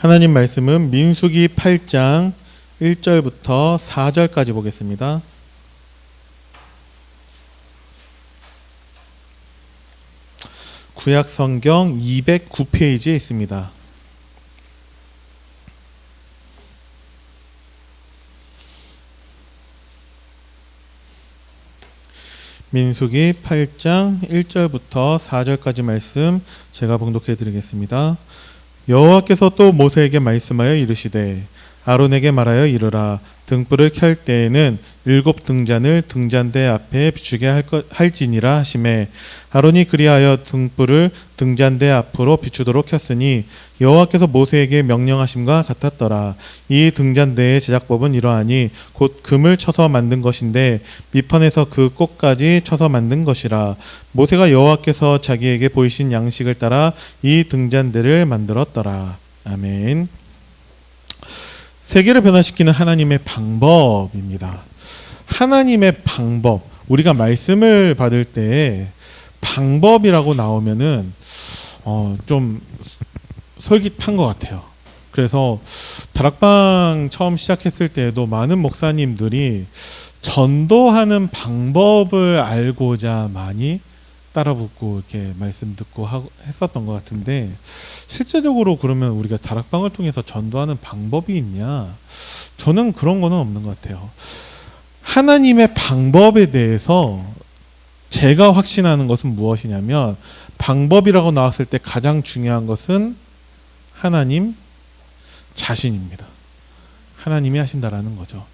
하나님 말씀은 민수기 8장 1절부터 4절까지 보겠습니다. 구약 성경 209페이지에 있습니다. 민수기 8장 1절부터 4절까지 말씀 제가 봉독해 드리겠습니다. 여호와께서 또 모세에게 말씀하여 이르시되 아론에게 말하여 이르라. 등불을 켤 때에는 일곱 등잔을 등잔대 앞에 비추게 할 것, 할지니라 하심에 아론이 그리하여 등불을 등잔대 앞으로 비추도록 켰으니 여호와께서 모세에게 명령하심과 같았더라 이 등잔대의 제작법은 이러하니 곧 금을 쳐서 만든 것인데 밑판에서 그 꽃까지 쳐서 만든 것이라 모세가 여호와께서 자기에게 보이신 양식을 따라 이 등잔대를 만들었더라 아멘. 세계를 변화시키는 하나님의 방법입니다. 하나님의 방법. 우리가 말씀을 받을 때 방법이라고 나오면은 어, 좀 솔깃한 것 같아요. 그래서 다락방 처음 시작했을 때에도 많은 목사님들이 전도하는 방법을 알고자 많이 따라붙고 이렇게 말씀 듣고 하고 했었던 것 같은데 실제적으로 그러면 우리가 다락방을 통해서 전도하는 방법이 있냐? 저는 그런 거는 없는 것 같아요. 하나님의 방법에 대해서 제가 확신하는 것은 무엇이냐면 방법이라고 나왔을 때 가장 중요한 것은 하나님 자신입니다. 하나님이 하신다라는 거죠.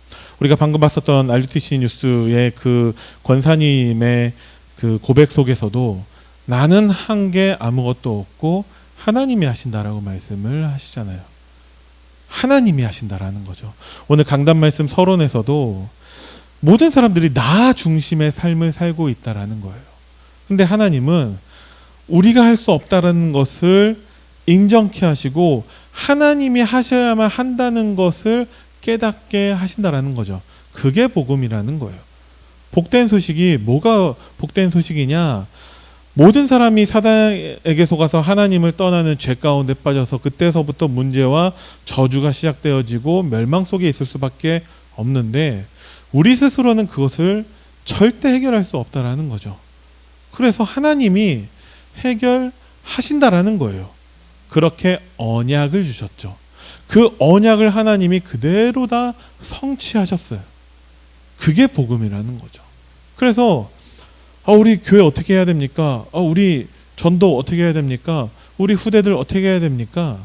우리가 방금 봤었던 RUTC 뉴스의 그 권사님의 그 고백 속에서도 나는 한 게 아무것도 없고 하나님이 하신다라고 말씀을 하시잖아요. 하나님이 하신다라는 거죠. 오늘 강단 말씀 서론에서도 모든 사람들이 나 중심의 삶을 살고 있다라는 거예요. 근데 하나님은 우리가 할 수 없다라는 것을 인정케 하시고 하나님이 하셔야만 한다는 것을 깨닫게 하신다라는 거죠. 그게 복음이라는 거예요. 복된 소식이 뭐가 복된 소식이냐? 모든 사람이 사단에게 속아서 하나님을 떠나는 죄 가운데 빠져서 그때서부터 문제와 저주가 시작되어지고 멸망 속에 있을 수밖에 없는데 우리 스스로는 그것을 절대 해결할 수 없다라는 거죠. 그래서 하나님이 해결하신다라는 거예요. 그렇게 언약을 주셨죠. 그 언약을 하나님이 그대로 다 성취하셨어요. 그게 복음이라는 거죠. 그래서 아, 우리 교회 어떻게 해야 됩니까? 아, 우리 전도 어떻게 해야 됩니까? 우리 후대들 어떻게 해야 됩니까?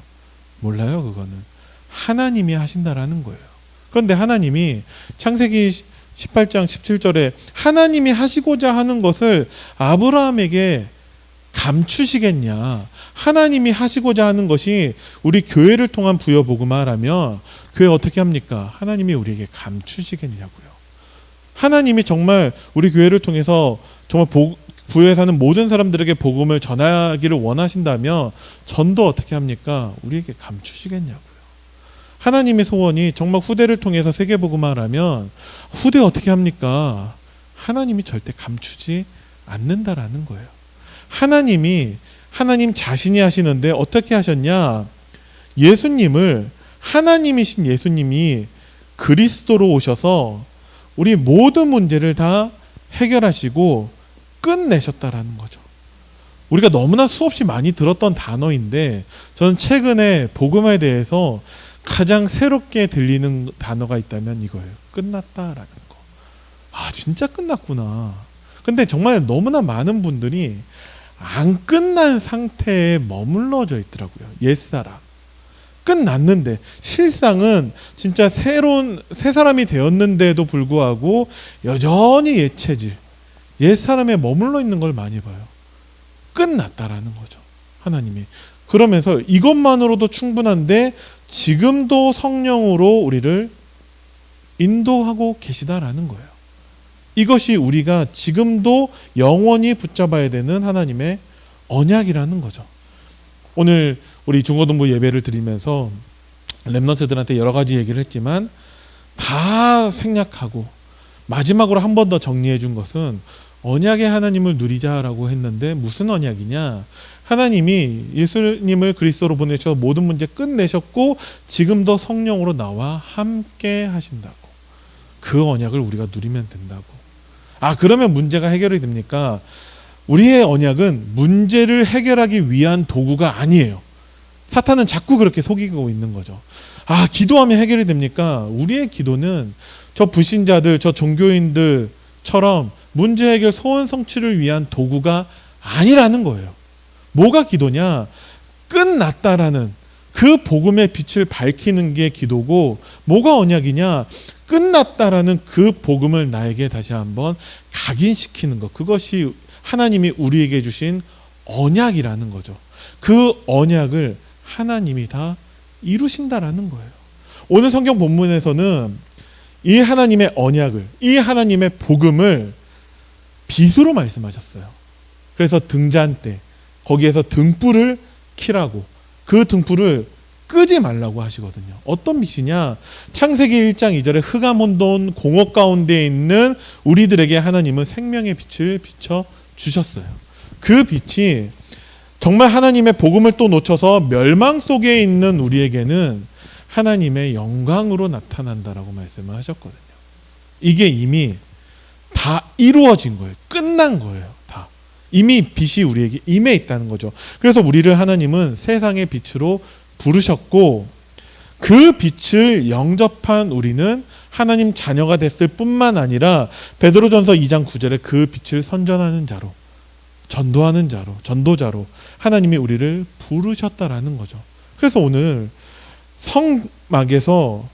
몰라요, 그거는. 하나님이 하신다라는 거예요. 그런데 하나님이 창세기 18장 17절에 하나님이 하시고자 하는 것을 아브라함에게 감추시겠냐? 하나님이 하시고자 하는 것이 우리 교회를 통한 부여 복음화라면 교회 어떻게 합니까? 하나님이 우리에게 감추시겠냐고요. 하나님이 정말 우리 교회를 통해서 정말 복, 부여에 사는 모든 사람들에게 복음을 전하기를 원하신다면 전도 어떻게 합니까? 우리에게 감추시겠냐고요. 하나님의 소원이 정말 후대를 통해서 세계 복음화라면 후대 어떻게 합니까? 하나님이 절대 감추지 않는다라는 거예요. 하나님이 하나님 자신이 하시는데 어떻게 하셨냐? 예수님을 하나님이신 예수님이 그리스도로 오셔서 우리 모든 문제를 다 해결하시고 끝내셨다라는 거죠. 우리가 너무나 수없이 많이 들었던 단어인데 저는 최근에 복음에 대해서 가장 새롭게 들리는 단어가 있다면 이거예요. 끝났다라는 거. 아, 진짜 끝났구나. 근데 정말 너무나 많은 분들이 안 끝난 상태에 머물러져 있더라고요. 옛사람. 끝났는데 실상은 진짜 새로운 새 사람이 되었는데도 불구하고 여전히 옛 체질, 옛 사람에 머물러 있는 걸 많이 봐요. 끝났다라는 거죠. 하나님이 그러면서 이것만으로도 충분한데 지금도 성령으로 우리를 인도하고 계시다라는 거예요. 이것이 우리가 지금도 영원히 붙잡아야 되는 하나님의 언약이라는 거죠. 오늘 우리 중고등부 예배를 드리면서 랩런트들한테 여러 가지 얘기를 했지만 다 생략하고 마지막으로 한 번 더 정리해 준 것은 언약의 하나님을 누리자라고 했는데 무슨 언약이냐? 하나님이 예수님을 그리스도로 보내셔서 모든 문제 끝내셨고 지금도 성령으로 나와 함께 하신다고. 그 언약을 우리가 누리면 된다고. 아, 그러면 문제가 해결이 됩니까? 우리의 언약은 문제를 해결하기 위한 도구가 아니에요. 사탄은 자꾸 그렇게 속이고 있는 거죠. 아, 기도하면 해결이 됩니까? 우리의 기도는 저 불신자들, 저 종교인들처럼 문제 해결 소원 성취를 위한 도구가 아니라는 거예요. 뭐가 기도냐? 끝났다라는 그 복음의 빛을 밝히는 게 기도고 뭐가 언약이냐? 끝났다라는 그 복음을 나에게 다시 한번 각인시키는 것. 그것이 하나님이 우리에게 주신 언약이라는 거죠. 그 언약을 하나님이 다 이루신다라는 거예요. 오늘 성경 본문에서는 이 하나님의 언약을, 이 하나님의 복음을 빛으로 말씀하셨어요. 그래서 등잔대, 거기에서 등불을 키라고 그 등불을 끄지 말라고 하시거든요. 어떤 빛이냐? 창세기 1장 2절에 흑암 혼돈 공업 가운데 있는 우리들에게 하나님은 생명의 빛을 비춰 주셨어요. 그 빛이 정말 하나님의 복음을 또 놓쳐서 멸망 속에 있는 우리에게는 하나님의 영광으로 나타난다라고 말씀을 하셨거든요. 이게 이미 다 이루어진 거예요. 끝난 거예요. 다. 이미 빛이 우리에게 임해 있다는 거죠. 그래서 우리를 하나님은 세상의 빛으로 부르셨고 그 빛을 영접한 우리는 하나님 자녀가 됐을 뿐만 아니라 베드로전서 2장 9절에 그 빛을 선전하는 자로 전도하는 자로 전도자로 하나님이 우리를 부르셨다라는 거죠. 그래서 오늘 성막에서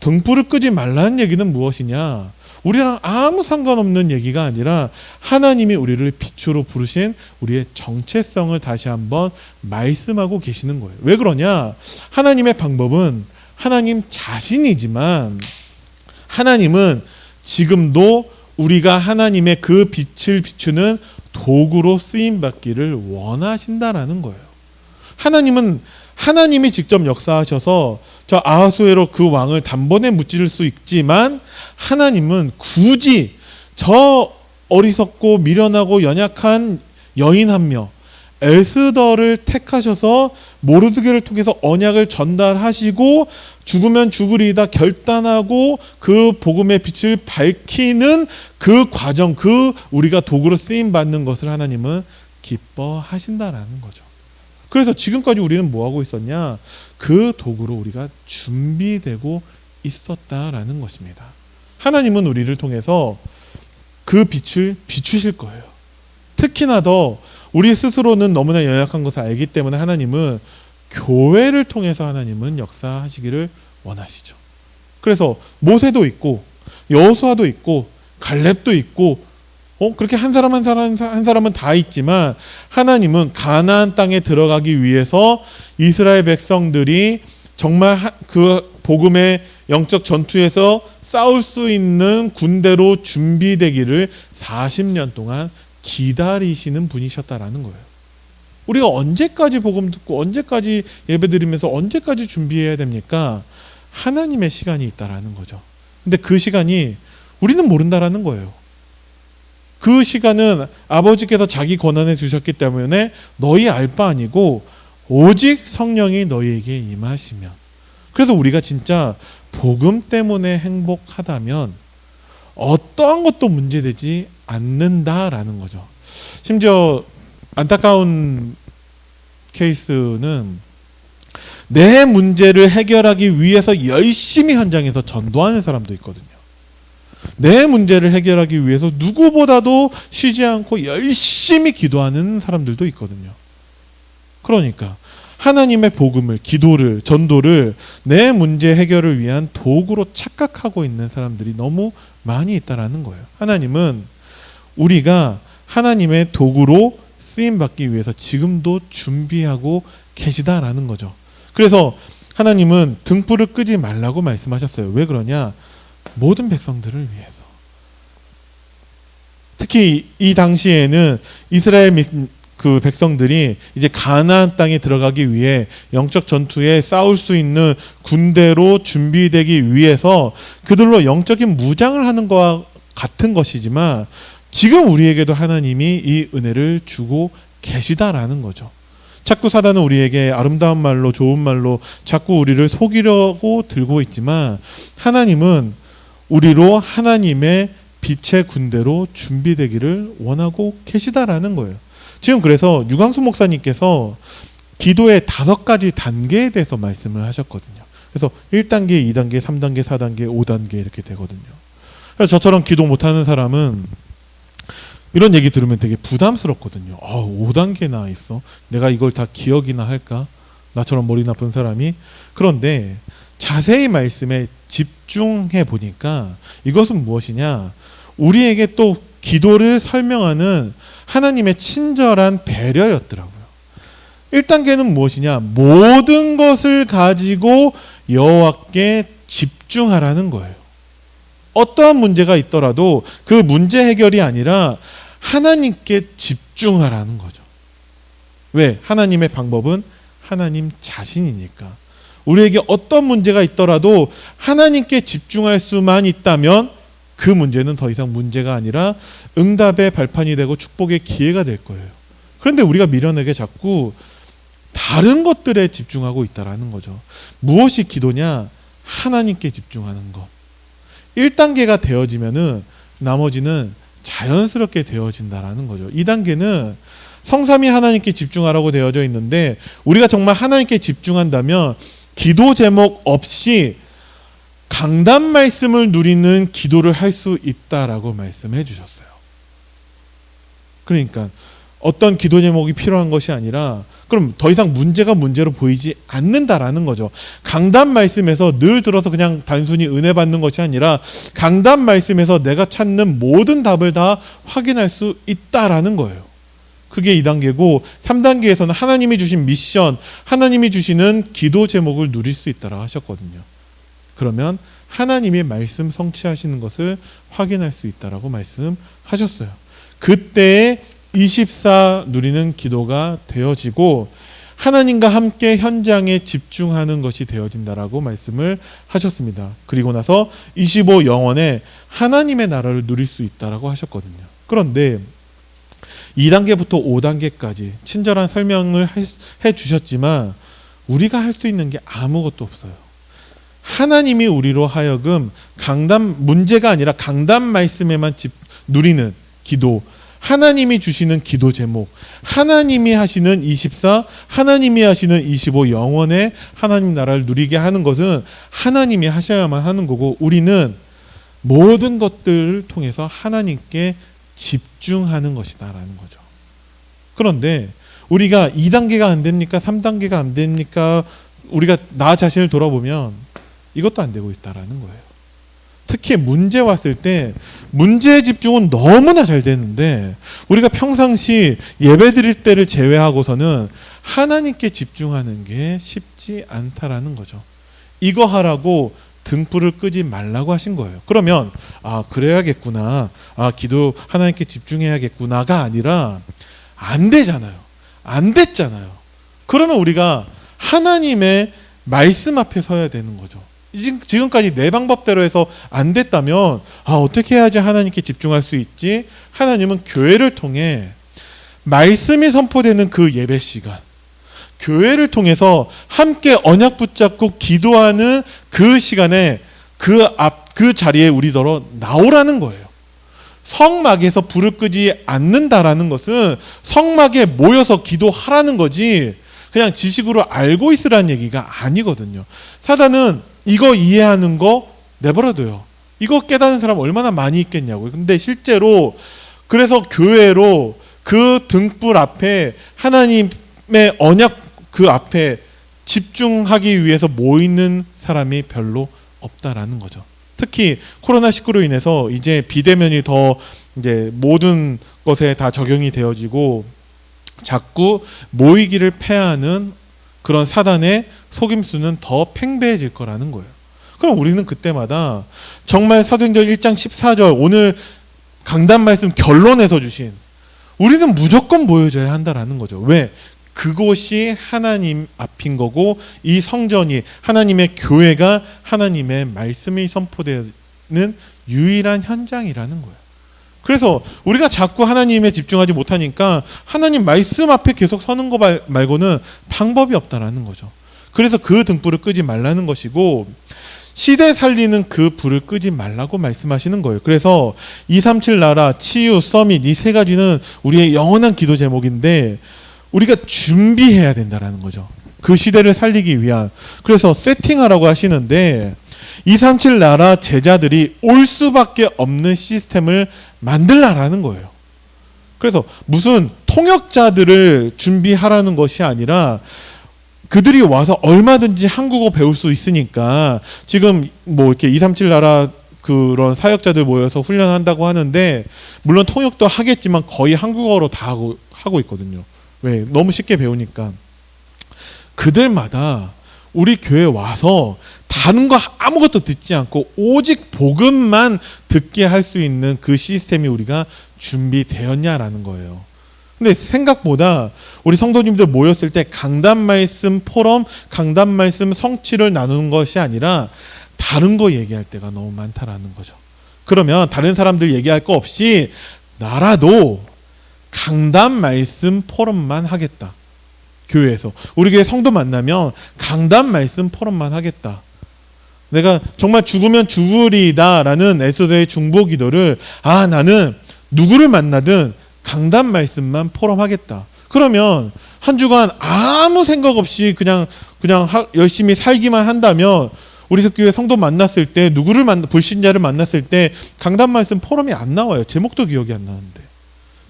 등불을 끄지 말라는 얘기는 무엇이냐? 우리랑 아무 상관없는 얘기가 아니라 하나님이 우리를 빛으로 부르신 우리의 정체성을 다시 한번 말씀하고 계시는 거예요. 왜 그러냐? 하나님의 방법은 하나님 자신이지만 하나님은 지금도 우리가 하나님의 그 빛을 비추는 도구로 쓰임 받기를 원하신다라는 거예요. 하나님은 하나님이 직접 역사하셔서 저 아하수에로 그 왕을 단번에 무찌를 수 있지만 하나님은 굳이 저 어리석고 미련하고 연약한 여인 한 명, 에스더를 택하셔서 모르드게를 통해서 언약을 전달하시고 죽으면 죽으리다 결단하고 그 복음의 빛을 밝히는 그 과정, 그 우리가 도구로 쓰임 받는 것을 하나님은 기뻐하신다라는 거죠. 그래서 지금까지 우리는 뭐 하고 있었냐? 그 도구로 우리가 준비되고 있었다라는 것입니다. 하나님은 우리를 통해서 그 빛을 비추실 거예요. 특히나 더 우리 스스로는 너무나 연약한 것을 알기 때문에 하나님은 교회를 통해서 하나님은 역사하시기를 원하시죠. 그래서 모세도 있고 여호수아도 있고 갈렙도 있고 어 그렇게 한 사람 한 사람 한 사람은 다 있지만 하나님은 가나안 땅에 들어가기 위해서 이스라엘 백성들이 정말 그 복음의 영적 전투에서 싸울 수 있는 군대로 준비되기를 40년 동안 기다리시는 분이셨다라는 거예요. 우리가 언제까지 복음 듣고 언제까지 예배드리면서 언제까지 준비해야 됩니까? 하나님의 시간이 있다라는 거죠. 근데 그 시간이 우리는 모른다라는 거예요. 그 시간은 아버지께서 자기 권한에 주셨기 때문에 너희 알 바 아니고 오직 성령이 너희에게 임하시면 그래서 우리가 진짜 복음 때문에 행복하다면 어떠한 것도 문제되지 않는다라는 거죠. 심지어 안타까운 케이스는 내 문제를 해결하기 위해서 열심히 현장에서 전도하는 사람도 있거든요. 내 문제를 해결하기 위해서 누구보다도 쉬지 않고 열심히 기도하는 사람들도 있거든요. 그러니까 하나님의 복음을, 기도를, 전도를 내 문제 해결을 위한 도구로 착각하고 있는 사람들이 너무 많이 있다라는 거예요. 하나님은 우리가 하나님의 도구로 쓰임 받기 위해서 지금도 준비하고 계시다라는 거죠. 그래서 하나님은 등불을 끄지 말라고 말씀하셨어요. 왜 그러냐? 모든 백성들을 위해서. 특히 이 당시에는 이스라엘 그 백성들이 이제 가나안 땅에 들어가기 위해 영적 전투에 싸울 수 있는 군대로 준비되기 위해서 그들로 영적인 무장을 하는 것과 같은 것이지만 지금 우리에게도 하나님이 이 은혜를 주고 계시다라는 거죠. 자꾸 사단은 우리에게 아름다운 말로 좋은 말로 자꾸 우리를 속이려고 들고 있지만 하나님은 우리로 하나님의 빛의 군대로 준비되기를 원하고 계시다라는 거예요. 지금 그래서 유광수 목사님께서 기도의 다섯 가지 단계에 대해서 말씀을 하셨거든요. 그래서 1단계, 2단계, 3단계, 4단계, 5단계 이렇게 되거든요. 그래서 저처럼 기도 못하는 사람은 이런 얘기 들으면 되게 부담스럽거든요. 아, 5단계나 있어. 내가 이걸 다 기억이나 할까? 나처럼 머리 나쁜 사람이. 그런데 자세히 말씀에 집중해 보니까 이것은 무엇이냐? 우리에게 또 기도를 설명하는 하나님의 친절한 배려였더라고요. 1단계는 무엇이냐? 모든 것을 가지고 여호와께 집중하라는 거예요. 어떠한 문제가 있더라도 그 문제 해결이 아니라 하나님께 집중하라는 거죠. 왜? 하나님의 방법은 하나님 자신이니까. 우리에게 어떤 문제가 있더라도 하나님께 집중할 수만 있다면 그 문제는 더 이상 문제가 아니라 응답의 발판이 되고 축복의 기회가 될 거예요. 그런데 우리가 미련하게 자꾸 다른 것들에 집중하고 있다라는 거죠. 무엇이 기도냐? 하나님께 집중하는 것. 1단계가 되어지면은 나머지는 자연스럽게 되어진다라는 거죠. 2단계는 성삼이 하나님께 집중하라고 되어져 있는데 우리가 정말 하나님께 집중한다면 기도 제목 없이 강단 말씀을 누리는 기도를 할 수 있다라고 말씀해 주셨어요. 그러니까 어떤 기도 제목이 필요한 것이 아니라 그럼 더 이상 문제가 문제로 보이지 않는다라는 거죠. 강단 말씀에서 늘 들어서 그냥 단순히 은혜 받는 것이 아니라 강단 말씀에서 내가 찾는 모든 답을 다 확인할 수 있다라는 거예요. 그게 2단계고 3단계에서는 하나님이 주신 미션, 하나님이 주시는 기도 제목을 누릴 수 있다라 하셨거든요. 그러면 하나님의 말씀 성취하시는 것을 확인할 수 있다라고 말씀하셨어요. 그때에 24 누리는 기도가 되어지고 하나님과 함께 현장에 집중하는 것이 되어진다라고 말씀을 하셨습니다. 그리고 나서 25 영원에 하나님의 나라를 누릴 수 있다라고 하셨거든요. 그런데 2단계부터 5단계까지 친절한 설명을 해 주셨지만 우리가 할 수 있는 게 아무것도 없어요. 하나님이 우리로 하여금 강단 문제가 아니라 강단 말씀에만 집 누리는 기도 하나님이 주시는 기도 제목, 하나님이 하시는 24, 하나님이 하시는 25 영원의 하나님 나라를 누리게 하는 것은 하나님이 하셔야만 하는 거고 우리는 모든 것들을 통해서 하나님께 집중하는 것이다라는 거죠. 그런데 우리가 2단계가 안 됩니까? 3단계가 안 됩니까? 우리가 나 자신을 돌아보면 이것도 안 되고 있다라는 거예요. 특히 문제 왔을 때 문제에 집중은 너무나 잘 되는데 우리가 평상시 예배 드릴 때를 제외하고서는 하나님께 집중하는 게 쉽지 않다라는 거죠. 이거 하라고 등불을 끄지 말라고 하신 거예요. 그러면 아 그래야겠구나. 아 기도 하나님께 집중해야겠구나가 아니라 안 되잖아요. 안 됐잖아요. 그러면 우리가 하나님의 말씀 앞에 서야 되는 거죠. 지금- 지금까지 내 방법대로 해서 안 됐다면 아 어떻게 해야지 하나님께 집중할 수 있지? 하나님은 교회를 통해 말씀이 선포되는 그 예배 시간 교회를 통해서 함께 언약 붙잡고 기도하는 그 시간에 그 앞 그 자리에 우리더러 나오라는 거예요. 성막에서 불을 끄지 않는다라는 것은 성막에 모여서 기도하라는 거지 그냥 지식으로 알고 있으라는 얘기가 아니거든요. 사단은 이거 이해하는 거 내버려둬요. 이거 깨닫는 사람 얼마나 많이 있겠냐고요. 근데 실제로 그래서 교회로 그 등불 앞에 하나님의 언약 그 앞에 집중하기 위해서 모이는 사람이 별로 없다라는 거죠. 특히 코로나 19로 인해서 이제 비대면이 더 이제 모든 것에 다 적용이 되어지고 자꾸 모이기를 패하는 그런 사단의 속임수는 더 팽배해질 거라는 거예요. 그럼 우리는 그때마다 정말 사도행전 1장 14절 오늘 강단 말씀 결론에서 주신 우리는 무조건 모여져야 한다라는 거죠. 왜? 그곳이 하나님 앞인 거고 이 성전이 하나님의 교회가 하나님의 말씀이 선포되는 유일한 현장이라는 거예요. 그래서 우리가 자꾸 하나님에 집중하지 못하니까 하나님 말씀 앞에 계속 서는 거 말- 말고는 방법이 없다라는 거죠. 그래서 그 등불을 끄지 말라는 것이고 시대 살리는 그 불을 끄지 말라고 말씀하시는 거예요. 그래서 237 나라, 치유, 서밋 이 세 가지는 우리의 영원한 기도 제목인데 우리가 준비해야 된다라는 거죠. 그 시대를 살리기 위한. 그래서 세팅하라고 하시는데 237 나라 제자들이 올 수밖에 없는 시스템을 만들라라는 거예요. 그래서 무슨 통역자들을 준비하라는 것이 아니라 그들이 와서 얼마든지 한국어 배울 수 있으니까 지금 뭐 이렇게 237 나라 그런 사역자들 모여서 훈련한다고 하는데 물론 통역도 하겠지만 거의 한국어로 다 하고 하고 있거든요. 왜? 너무 쉽게 배우니까. 그들마다 우리 교회 와서 다른 거 아무것도 듣지 않고 오직 복음만 듣게 할 수 있는 그 시스템이 우리가 준비되었냐라는 거예요. 근데 생각보다 우리 성도님들 모였을 때 강단 말씀 포럼, 강단 말씀 성취를 나누는 것이 아니라 다른 거 얘기할 때가 너무 많다라는 거죠. 그러면 다른 사람들 얘기할 거 없이 나라도 강단 말씀 포럼만 하겠다. 교회에서 우리 교회 성도 만나면 강단 말씀 포럼만 하겠다. 내가 정말 죽으면 죽으리다라는 에소드의 중보 기도를 아 나는 누구를 만나든 강단 말씀만 포럼하겠다. 그러면 한 주간 아무 생각 없이 그냥 그냥 하- 열심히 살기만 한다면 우리 교회 성도 만났을 때 누구를 만 불신자를 만났을 때 강단 말씀 포럼이 안 나와요. 제목도 기억이 안 나는데.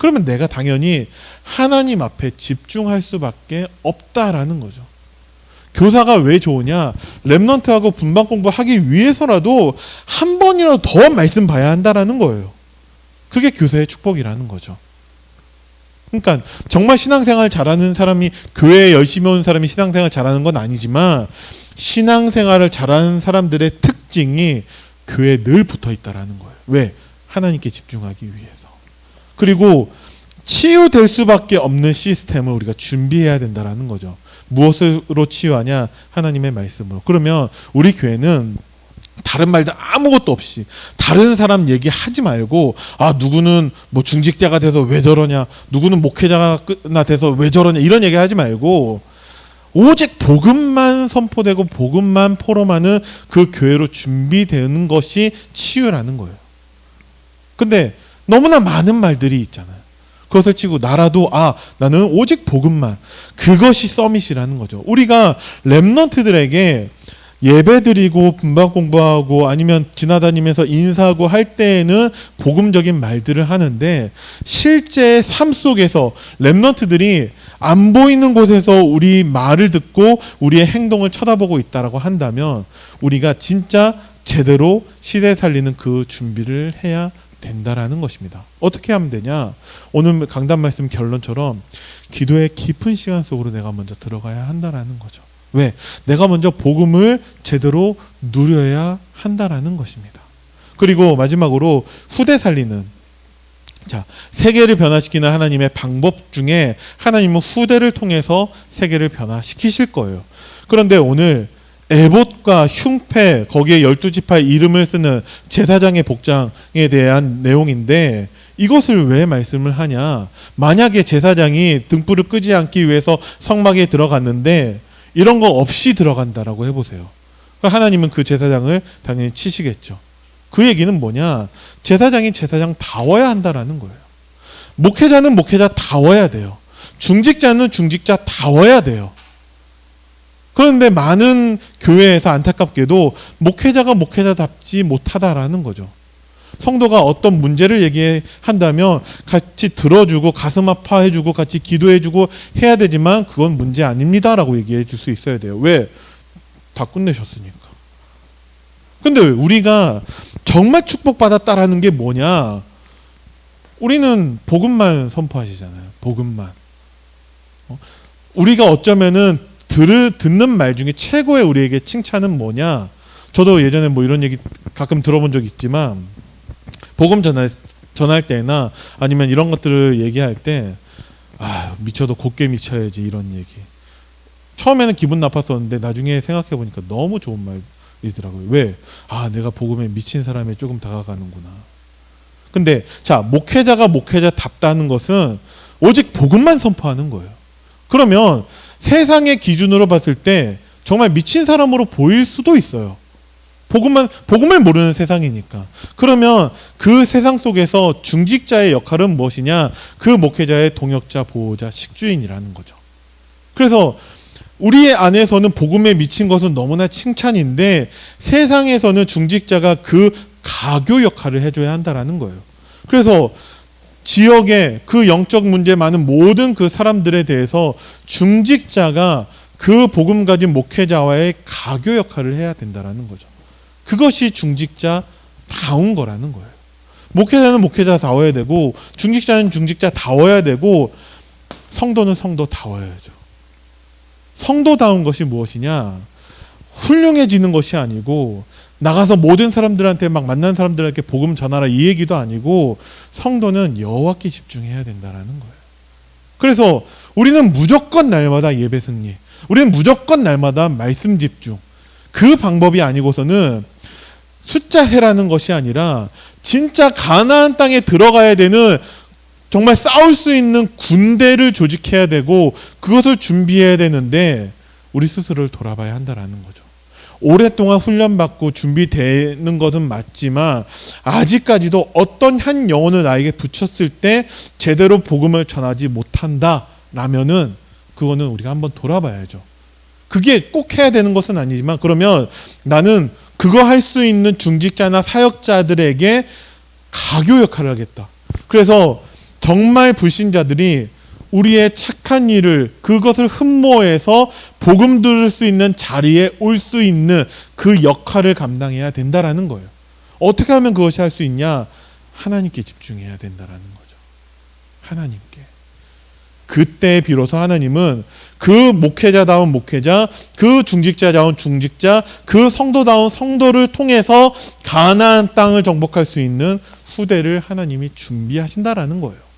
그러면 내가 당연히 하나님 앞에 집중할 수밖에 없다라는 거죠. 교사가 왜 좋으냐? 랩넌트하고 분방 공부하기 위해서라도 한 번이라도 더 말씀 봐야 한다라는 거예요. 그게 교사의 축복이라는 거죠. 그러니까 정말 신앙생활 잘하는 사람이 교회에 열심히 온 사람이 신앙생활 잘하는 건 아니지만 신앙생활을 잘하는 사람들의 특징이 교회에 늘 붙어 있다라는 거예요. 왜? 하나님께 집중하기 위해서. 그리고 치유될 수밖에 없는 시스템을 우리가 준비해야 된다라는 거죠. 무엇으로 치유하냐? 하나님의 말씀으로. 그러면 우리 교회는 다른 말도 아무것도 없이 다른 사람 얘기하지 말고 아 누구는 뭐 중직자가 돼서 왜 저러냐 누구는 목회자가 돼서 왜 저러냐 이런 얘기 하지 말고 오직 복음만 선포되고 복음만 포럼하는 그 교회로 준비되는 것이 치유라는 거예요. 근데 너무나 많은 말들이 있잖아요. 그것을 치고 나라도 아 나는 오직 복음만 그것이 서밋이라는 거죠. 우리가 렘넌트들에게 예배 드리고 분방 공부하고 아니면 지나다니면서 인사하고 할 때에는 복음적인 말들을 하는데 실제 삶 속에서 렘넌트들이 안 보이는 곳에서 우리 말을 듣고 우리의 행동을 쳐다보고 있다라고 한다면 우리가 진짜 제대로 시대 살리는 그 준비를 해야 된다라는 것입니다. 어떻게 하면 되냐? 오늘 강단 말씀 결론처럼 기도의 깊은 시간 속으로 내가 먼저 들어가야 한다라는 거죠. 왜? 내가 먼저 복음을 제대로 누려야 한다라는 것입니다. 그리고 마지막으로 후대 살리는 자, 세계를 변화시키는 하나님의 방법 중에 하나님은 후대를 통해서 세계를 변화시키실 거예요. 그런데 오늘 에봇과 흉패 거기에 열두 지파의 이름을 쓰는 제사장의 복장에 대한 내용인데 이것을 왜 말씀을 하냐? 만약에 제사장이 등불을 끄지 않기 위해서 성막에 들어갔는데 이런 거 없이 들어간다라고 해보세요. 그러니까 하나님은 그 제사장을 당연히 치시겠죠. 그 얘기는 뭐냐? 제사장이 제사장 다워야 한다라는 거예요. 목회자는 목회자 다워야 돼요. 중직자는 중직자 다워야 돼요. 그런데 많은 교회에서 안타깝게도 목회자가 목회자답지 못하다라는 거죠. 성도가 어떤 문제를 얘기한다면 같이 들어주고 가슴 아파해주고 같이 기도해주고 해야 되지만 그건 문제 아닙니다라고 얘기해 줄 수 있어야 돼요. 왜? 다 끝내셨으니까. 근데 우리가 정말 축복받았다라는 게 뭐냐? 우리는 복음만 선포하시잖아요. 복음만. 어? 우리가 어쩌면은 들, 듣는 말 중에 최고의 우리에게 칭찬은 뭐냐? 저도 예전에 뭐 이런 얘기 가끔 들어본 적 있지만 복음 전할 전할 때나 아니면 이런 것들을 얘기할 때 아, 미쳐도 곱게 미쳐야지 이런 얘기. 처음에는 기분 나빴었는데 나중에 생각해 보니까 너무 좋은 말이더라고요. 왜? 아, 내가 복음에 미친 사람에 조금 다가가는구나. 근데 자 목회자가 목회자답다는 것은 오직 복음만 선포하는 거예요. 그러면 세상의 기준으로 봤을 때 정말 미친 사람으로 보일 수도 있어요. 복음만 복음을 모르는 세상이니까. 그러면 그 세상 속에서 중직자의 역할은 무엇이냐? 그 목회자의 동역자, 보호자, 식주인이라는 거죠. 그래서 우리 안에서는 복음에 미친 것은 너무나 칭찬인데 세상에서는 중직자가 그 가교 역할을 해줘야 한다라는 거예요. 그래서 지역에 그 영적 문제 많은 모든 그 사람들에 대해서 중직자가 그 복음 가진 목회자와의 가교 역할을 해야 된다라는 거죠. 그것이 중직자 다운 거라는 거예요. 목회자는 목회자 다워야 되고 중직자는 중직자 다워야 되고 성도는 성도 다워야죠. 성도다운 것이 무엇이냐? 훌륭해지는 것이 아니고 나가서 모든 사람들한테 막 만난 사람들에게 복음 전하라 이 얘기도 아니고 성도는 여호와께 집중해야 된다라는 거예요. 그래서 우리는 무조건 날마다 예배 승리. 우리는 무조건 날마다 말씀 집중. 그 방법이 아니고서는 숫자 해라는 것이 아니라 진짜 가나안 땅에 들어가야 되는 정말 싸울 수 있는 군대를 조직해야 되고 그것을 준비해야 되는데 우리 스스로를 돌아봐야 한다라는 거죠. 오랫동안 훈련받고 준비되는 것은 맞지만 아직까지도 어떤 한 영혼을 나에게 붙였을 때 제대로 복음을 전하지 못한다라면은 그거는 우리가 한번 돌아봐야죠. 그게 꼭 해야 되는 것은 아니지만 그러면 나는 그거 할 수 있는 중직자나 사역자들에게 가교 역할을 하겠다. 그래서 정말 불신자들이 우리의 착한 일을 그것을 흠모해서 복음 들을 수 있는 자리에 올 수 있는 그 역할을 감당해야 된다라는 거예요. 어떻게 하면 그것이 할 수 있냐? 하나님께 집중해야 된다라는 거죠. 하나님께. 그때 비로소 하나님은 그 목회자다운 목회자, 그 중직자다운 중직자, 그 성도다운 성도를 통해서 가나안 땅을 정복할 수 있는 후대를 하나님이 준비하신다라는 거예요.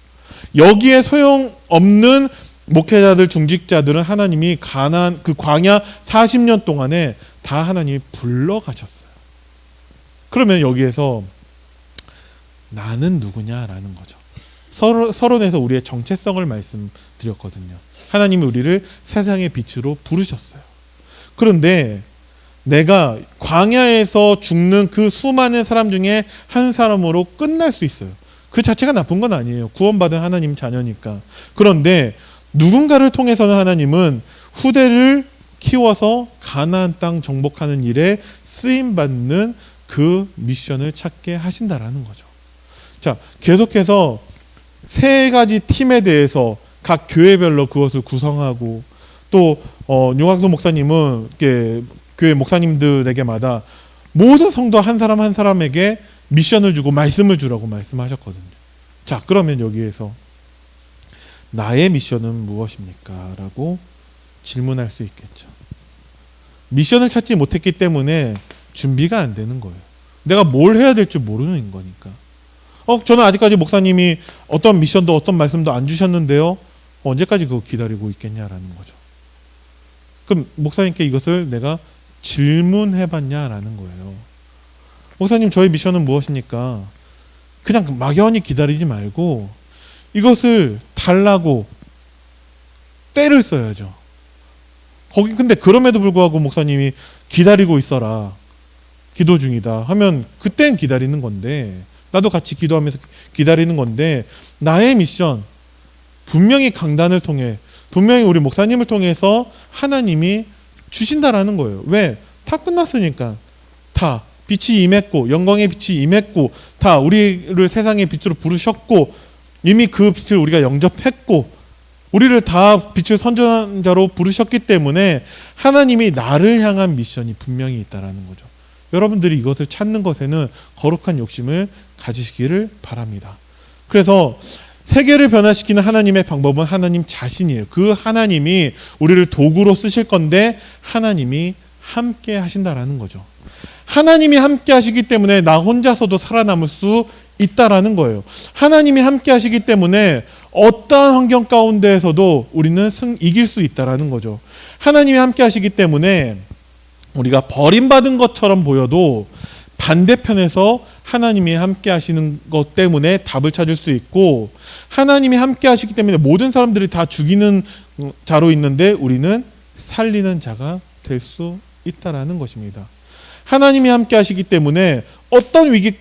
여기에 소용없는 목회자들 중직자들은 하나님이 가난 그 광야 40년 동안에 다 하나님이 불러가셨어요. 그러면 여기에서 나는 누구냐라는 거죠. 서론에서 우리의 정체성을 말씀드렸거든요. 하나님이 우리를 세상의 빛으로 부르셨어요. 그런데 내가 광야에서 죽는 그 수많은 사람 중에 한 사람으로 끝날 수 있어요. 그 자체가 나쁜 건 아니에요. 구원받은 하나님 자녀니까. 그런데 누군가를 통해서는 하나님은 후대를 키워서 가나안 땅 정복하는 일에 쓰임 받는 그 미션을 찾게 하신다라는 거죠. 자, 계속해서 세 가지 팀에 대해서 각 교회별로 그것을 구성하고 또 어, 용학도 목사님은 이렇게 교회 목사님들에게마다 모든 성도 한 사람 한 사람에게 미션을 주고 말씀을 주라고 말씀하셨거든요. 자, 그러면 여기에서 나의 미션은 무엇입니까? 라고 질문할 수 있겠죠. 미션을 찾지 못했기 때문에 준비가 안 되는 거예요. 내가 뭘 해야 될지 모르는 거니까. 어, 저는 아직까지 목사님이 어떤 미션도 어떤 말씀도 안 주셨는데요. 언제까지 그거 기다리고 있겠냐라는 거죠. 그럼 목사님께 이것을 내가 질문해 봤냐라는 거예요. 목사님, 저희 미션은 무엇입니까? 그냥 막연히 기다리지 말고 이것을 달라고 때를 써야죠. 거기 근데 그럼에도 불구하고 목사님이 기다리고 있어라. 기도 중이다 하면 그땐 기다리는 건데 나도 같이 기도하면서 기다리는 건데 나의 미션 분명히 강단을 통해 분명히 우리 목사님을 통해서 하나님이 주신다라는 거예요. 왜? 다 끝났으니까. 다 빛이 임했고 영광의 빛이 임했고 다 우리를 세상의 빛으로 부르셨고 이미 그 빛을 우리가 영접했고 우리를 다 빛의 선전자로 부르셨기 때문에 하나님이 나를 향한 미션이 분명히 있다라는 거죠. 여러분들이 이것을 찾는 것에는 거룩한 욕심을 가지시기를 바랍니다. 그래서 세계를 변화시키는 하나님의 방법은 하나님 자신이에요. 그 하나님이 우리를 도구로 쓰실 건데 하나님이 함께 하신다라는 거죠. 하나님이 함께 하시기 때문에 나 혼자서도 살아남을 수 있다라는 거예요. 하나님이 함께 하시기 때문에 어떠한 환경 가운데에서도 우리는 승 이길 수 있다라는 거죠. 하나님이 함께 하시기 때문에 우리가 버림받은 것처럼 보여도 반대편에서 하나님이 함께 하시는 것 때문에 답을 찾을 수 있고 하나님이 함께 하시기 때문에 모든 사람들이 다 죽이는 음, 자로 있는데 우리는 살리는 자가 될 수 있다라는 것입니다. 하나님이 함께 하시기 때문에 어떤 위기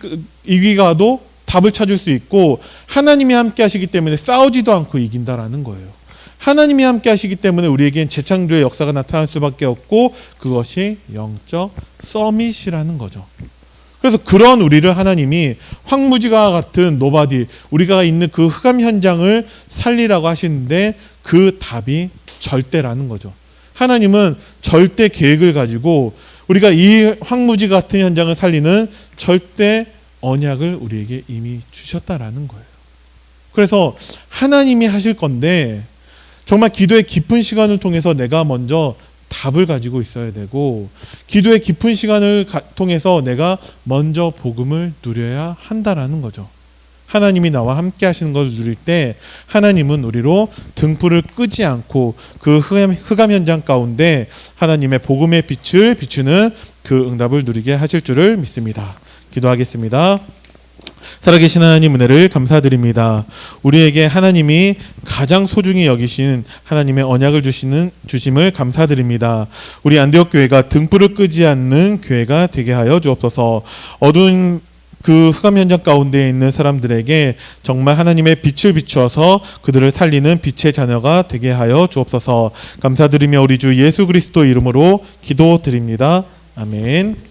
위기가 와도 답을 찾을 수 있고 하나님이 함께 하시기 때문에 싸우지도 않고 이긴다라는 거예요. 하나님이 함께 하시기 때문에 우리에겐 재창조의 역사가 나타날 수밖에 없고 그것이 영적 서밋이라는 거죠. 그래서 그런 우리를 하나님이 황무지가 같은 노바디 우리가 있는 그 흑암 현장을 살리라고 하시는데 그 답이 절대라는 거죠. 하나님은 절대 계획을 가지고 우리가 이 황무지 같은 현장을 살리는 절대 언약을 우리에게 이미 주셨다라는 거예요. 그래서 하나님이 하실 건데 정말 기도의 깊은 시간을 통해서 내가 먼저 답을 가지고 있어야 되고 기도의 깊은 시간을 가- 통해서 내가 먼저 복음을 누려야 한다라는 거죠. 하나님이 나와 함께 하시는 것을 누릴 때 하나님은 우리로 등불을 끄지 않고 그 흑암, 현장 가운데 하나님의 복음의 빛을 비추는 그 응답을 누리게 하실 줄을 믿습니다. 기도하겠습니다. 살아계신 하나님 은혜를 감사드립니다. 우리에게 하나님이 가장 소중히 여기신 하나님의 언약을 주시는 주심을 감사드립니다. 우리 안디옥 교회가 등불을 끄지 않는 교회가 되게 하여 주옵소서. 어두운 그 흑암 현장 가운데 있는 사람들에게 정말 하나님의 빛을 비추어서 그들을 살리는 빛의 자녀가 되게 하여 주옵소서. 감사드리며 우리 주 예수 그리스도 이름으로 기도드립니다. 아멘.